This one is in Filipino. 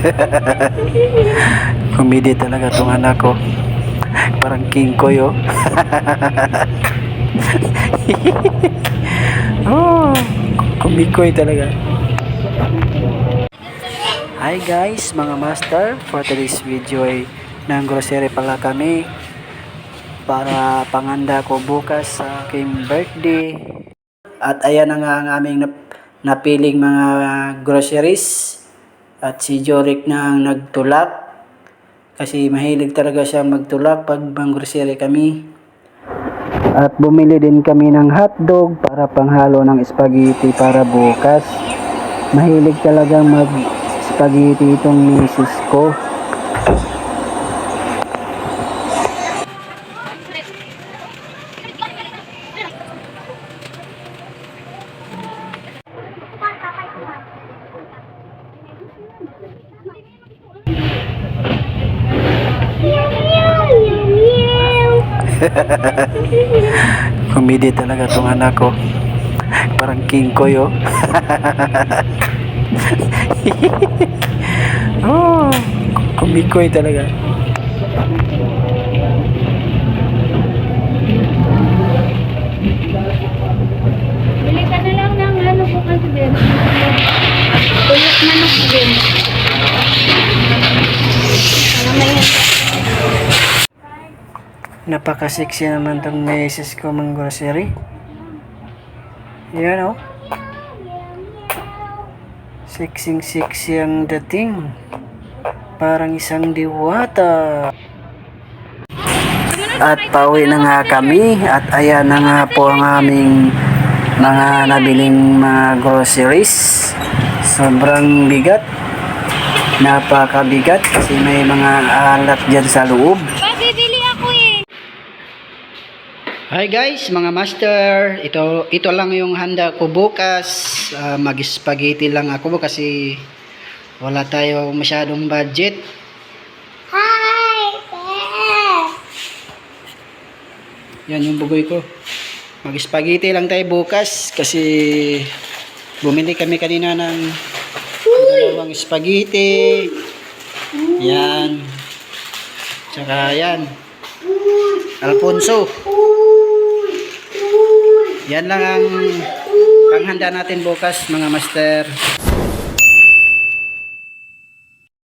Comedy talaga tong anak ko. Parang king ko yo. oh, kumikoy talaga. Hi guys, mga master. For today's video ay ng grocery pala kami para panganda ko bukas sa aking birthday. At ayan na nga ang aming nap- napiling mga groceries. At si Jorik na ang nagtulak. Kasi mahilig talaga siya magtulak pag mang grocery kami. At bumili din kami ng hotdog para panghalo ng spaghetti para bukas. Mahilig talaga mag spaghetti itong misis ko. Comedy talaga tong anak ko. Parang king ko yo. oh, kumikoy talaga. Bili ka na lang ng ano bukas din. Tulak manok din. Para may Napaka-sexy naman tong misis ko mang grocery. Yan oh. Sexy sexy ang dating. Parang isang diwata. At pauwi na nga kami at ayan na nga po ang aming mga nabiling mga groceries. Sobrang bigat. Napakabigat kasi may mga alat dyan sa loob. Hi guys, mga master. Ito ito lang yung handa ko bukas. Ah, mag-spaghetti lang ako kasi wala tayo masyadong budget. Hi! Yan yung bugoy ko. Mag-spaghetti lang tayo bukas kasi bumili kami kanina ng dalawang spaghetti. Yan. Tsaka yan. Alfonso. Yan lang ang panghanda natin bukas mga master.